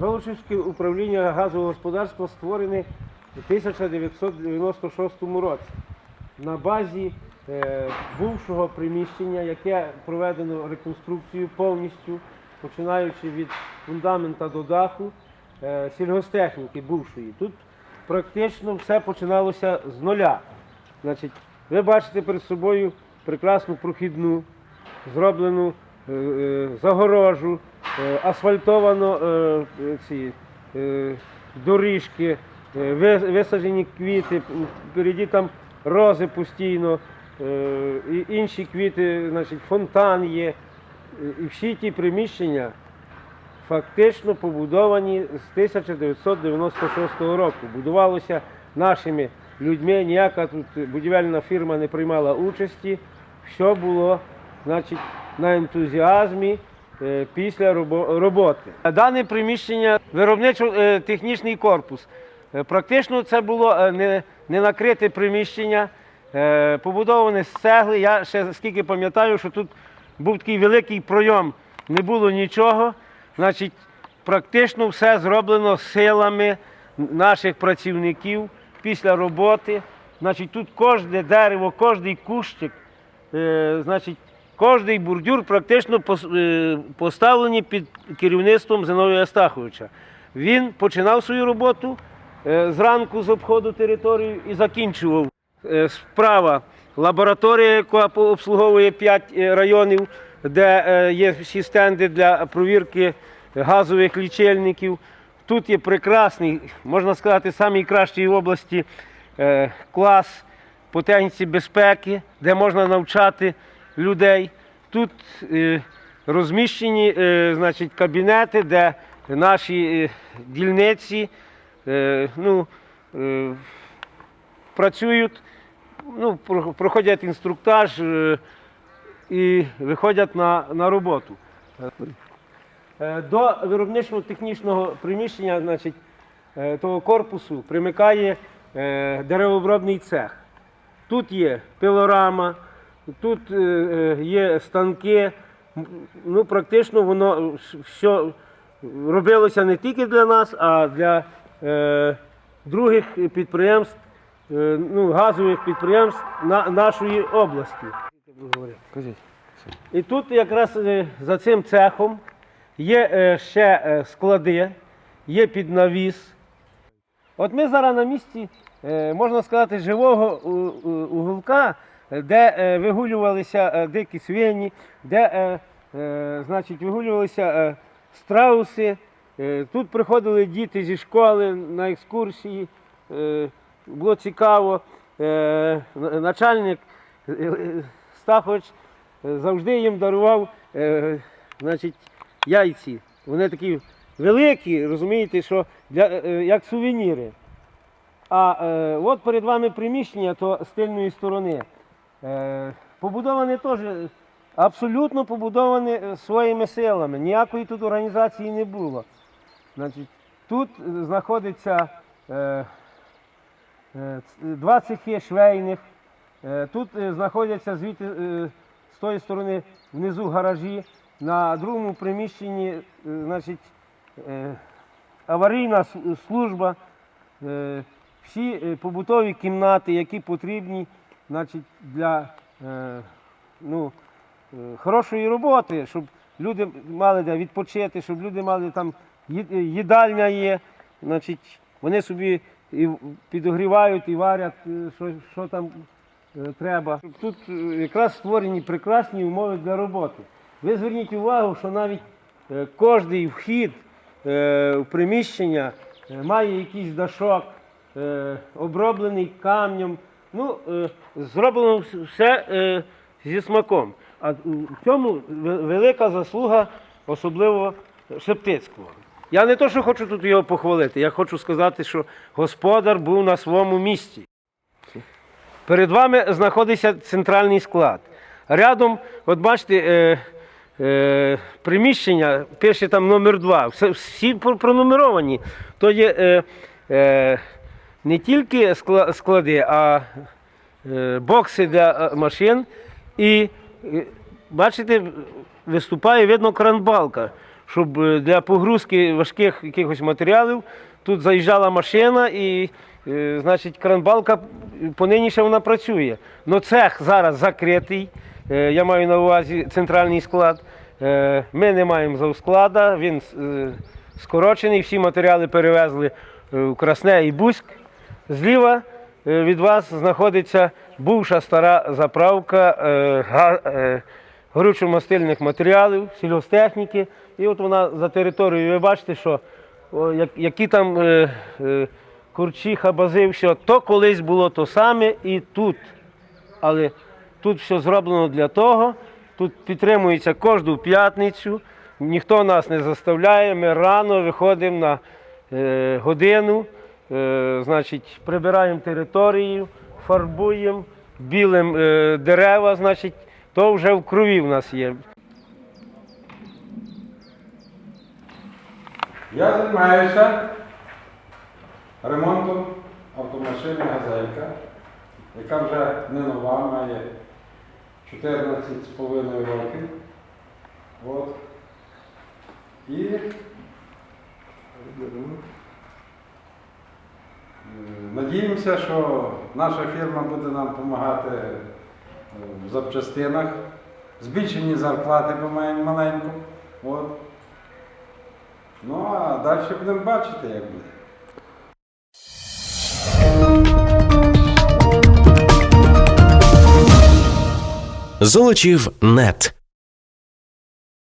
Золочівське управління газового господарства створене у 1996 році на базі е, бувшого приміщення, яке проведено реконструкцію повністю, починаючи від фундамента до даху е, сільгостехніки бувшої. Тут практично все починалося з нуля. Значить, ви бачите перед собою прекрасну прохідну, зроблену е, загорожу, асфальтовано е, е, ці е, доріжки, е, висаджені квіти, впереді там рози постійно, е, і інші квіти, значить, фонтан є. Е, І всі ті приміщення фактично побудовані з 1996 року. Будувалося нашими людьми, ніяка тут будівельна фірма не приймала участі. Все було значить, на ентузіазмі е, після роботи. Дане приміщення виробничо-технічний корпус. Е, Практично це було е, не, накрите приміщення, е, побудоване з цегли. Я ще скільки пам'ятаю, що тут був такий великий пройом, не було нічого. Значить, практично все зроблено силами наших працівників після роботи. Значить, тут кожне дерево, кожний кущик, е, значить, кожний бордюр практично е, поставлені під керівництвом Зиновія Астаховича. Він починав свою роботу е, зранку з обходу території і закінчував. Е, Справа лабораторія, яка обслуговує 5 районів, де є всі стенди для провірки газових лічильників. Тут є прекрасний, можна сказати, найкращий в області клас по техніці безпеки, де можна навчати людей. Тут е, розміщені е, значить, кабінети, де наші е, дільниці ну, працюють, ну, проходять інструктаж і виходять на, на роботу. До виробничо-технічного приміщення, значить, того корпусу примикає деревообробний цех. Тут є пилорама, тут е, е, є станки. Ну, практично воно все робилося не тільки для нас, а для е, других підприємств, е, ну, газових підприємств на, нашої області. І тут якраз е, за цим цехом є ще склади, є піднавіс. От ми зараз на місці, можна сказати, живого уголка, де е, вигулювалися е, дикі свині, де е, значить, вигулювалися страуси. Тут приходили діти зі школи на екскурсії. Було цікаво. Начальник Стахович завжди їм дарував значить, яйці. Вони такі великі, розумієте, що для, як сувеніри. А от перед вами приміщення, то з тильної сторони. Е, побудоване теж абсолютно побудоване е, своїми силами. Ніякої тут організації не було. Значить, тут е, знаходиться е, е, два цехи швейних. Е, Тут е, знаходяться звідти е, з тої сторони внизу гаражі. На другому приміщенні е, значить, е, аварійна служба, е, всі е, побутові кімнати, які потрібні значить, для е, ну, е, хорошої роботи, щоб люди мали де відпочити, щоб люди мали там е, їдальня є, значить, вони собі і підогрівають і варять, е, що, що там треба. Тут якраз створені прекрасні умови для роботи. Ви зверніть увагу, що навіть кожний вхід в приміщення має якийсь дашок, оброблений камнем. Ну, е, зроблено все е, зі смаком. А в цьому велика заслуга, особливо Шептицького. Я не то, що хочу тут його похвалити, я хочу сказати, що господар був на своєму місці. Перед вами знаходиться центральний склад. Рядом, от бачите, е, е, приміщення, пише там номер 2, всі пронумеровані. То є е, е, не тільки склади, а е, бокси для е, машин. І е, бачите, виступає видно кранбалка, щоб для погрузки важких якихось матеріалів тут заїжджала машина і, значить, кранбалка понині ще вона працює. Но цех зараз закритий. Я маю на увазі центральний склад. Ми не маємо завсклада, він скорочений, всі матеріали перевезли в Красне і Бузьк. Зліва е, від вас знаходиться бувша стара заправка е, га- е, горючо-мастильних матеріалів, сільгостехніки. І от вона за територією, ви бачите, що які там курчі, хабази, все, то колись було то саме і тут. Але тут все зроблено для того, тут підтримується кожну п'ятницю, ніхто нас не заставляє, ми рано виходимо на годину, е, значить, прибираємо територію, фарбуємо, білим е, дерева, значить, то вже в крові в нас є. Я займаюся ремонтом автомашини Газелька, яка вже не нова, має 14,5 років. От. І надіємося, що наша фірма буде нам допомагати е, в запчастинах. Збільшені зарплати маємо маленьку. От. Ну а далі будемо бачити, як буде. Золочів нет.